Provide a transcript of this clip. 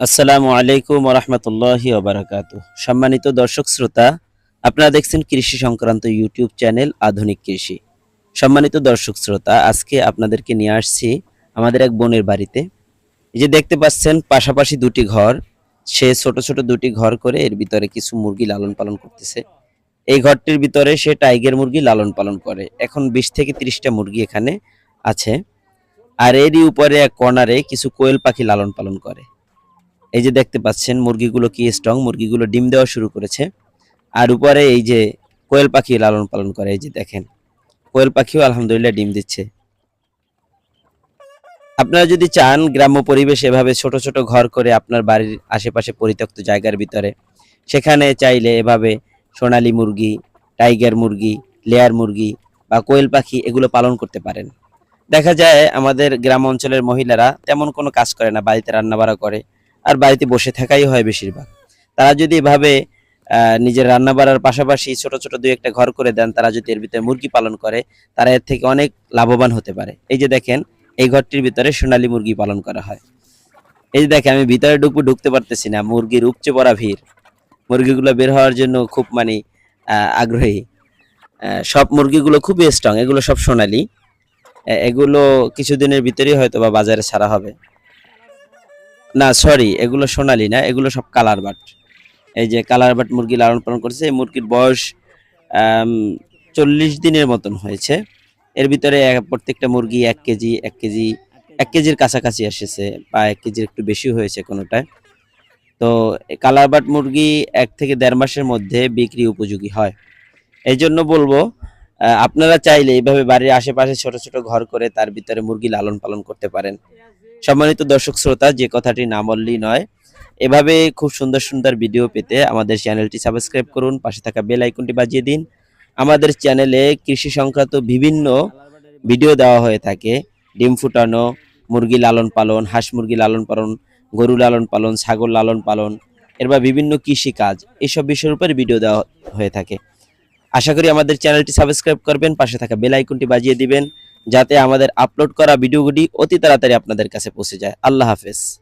আসসালামু আলাইকুম রহমতুল্লাহি ওবরাকাতু সম্মানিত দর্শক শ্রোতা, আপনারা দেখছেন কৃষি সংক্রান্ত ইউটিউব চ্যানেল আধুনিক কৃষি। সম্মানিত দর্শক শ্রোতা, আজকে আপনাদেরকে নিয়ে আসছি আমাদের এক বোনের বাড়িতে। এই যে দেখতে পাচ্ছেন, পাশাপাশি দুটি ঘর, সে ছোট ছোট দুটি ঘর করে এর ভিতরে কিছু মুরগি লালন পালন করতেছে। এই ঘরটির ভিতরে সে টাইগার মুরগি লালন পালন করে। এখন বিশ থেকে ত্রিশটা মুরগি এখানে আছে। আর এরই উপরে এক কর্নারে কিছু কোয়েল পাখি লালন পালন করে। এই যে দেখতে পাচ্ছেন, মুরগিগুলো কি স্ট্রং মুরগিগুলো ডিম দেওয়া শুরু করেছে। আর উপরে এই যে কোয়েল পাখি লালন পালন করে, এই যে দেখেন। কোয়েল পাখিও আলহামদুলিল্লাহ ডিম দিচ্ছে। আপনারা যদি চান গ্রাম্য পরিবেশ এভাবে ছোট ছোট ঘর করে আপনার বাড়ির আশেপাশে পরিত্যক্ত জায়গার ভিতরে, সেখানে চাইলে এভাবে সোনালী মুরগি, টাইগার মুরগি, লেয়ার মুরগি বা কোয়েল পাখি এগুলো পালন করতে পারেন। দেখা যায় আমাদের গ্রাম অঞ্চলের মহিলারা তেমন কোনো কাজ করে না, বাড়িতে রান্নাবাড়া করে। আর বাড়িতে বসে থাকাই হয় বেশিরভাগ। তারা যদি এভাবে নিজের রান্না বাড়ার পাশাপাশি ছোট ছোট দুই একটা ঘর করে দেন, তারা যদি এর ভিতরে মুরগি পালন করে, তারা এর থেকে অনেক লাভবান হতে পারে। এই যে দেখেন, এই ঘরটির ভিতরে সোনালী মুরগি পালন করা হয়। এই যে দেখেন, আমি ভিতরে ঢুকবো, ঢুকতে পারতেছি না। মুরগির উপচে পড়া ভিড়। মুরগিগুলো বের হওয়ার জন্য খুব মানে আগ্রহী। সব মুরগিগুলো খুবই স্ট্রং এগুলো সব সোনালি। এগুলো কিছুদিনের ভিতরেই হয়তো বা বাজারে ছাড়া হবে। না সরি এগুলো সোনালি না, এগুলো সব কালার বাট এই যে কালার বাট মুরগি লালন পালন করছে, এই মুরগির বয়স চল্লিশ দিনের মতন হয়েছে। এর ভিতরে প্রত্যেকটা মুরগি এক কেজি এক কেজি, এক কেজির কাছাকাছি এসেছে বা এক কেজির একটু বেশি হয়েছে কোনোটায়। তো কালার বাট মুরগি এক থেকে দেড় মাসের মধ্যে বিক্রি উপযোগী হয়। এই জন্য বলব আপনারা চাইলে এইভাবে বাড়ির আশেপাশে ছোট ছোট ঘর করে তার ভিতরে মুরগি লালন পালন করতে পারেন। সম্মানিত দর্শক শ্রোতা, যে কথাটি না বললেই নয়, এভাবে খুব সুন্দর সুন্দর ভিডিও পেতে আমাদের চ্যানেলটি সাবস্ক্রাইব করুন, পাশে থাকা বেল আইকনটি বাজিয়ে দিন। আমাদের চ্যানেলে কৃষি সংক্রান্ত বিভিন্ন ভিডিও দেওয়া হয়ে থাকে। ডিম ফুটানো, মুরগি লালন পালন, হাঁস মুরগি লালন পালন, গরু লালন পালন, ছাগল লালন পালন এরবা বিভিন্ন কৃষি কাজ এইসব বিষয়ের উপর ভিডিও দেওয়া হয়ে থাকে। আশা করি আমাদের চ্যানেলটি সাবস্ক্রাইব করবেন, পাশে থাকা বেল আইকনটি বাজিয়ে দিবেন। যাতে আমাদের আপলোড করা ভিডিওগুলি অতি তাড়াতাড়ি আপনাদের কাছে পৌঁছে যায়। আল্লাহ হাফেজ।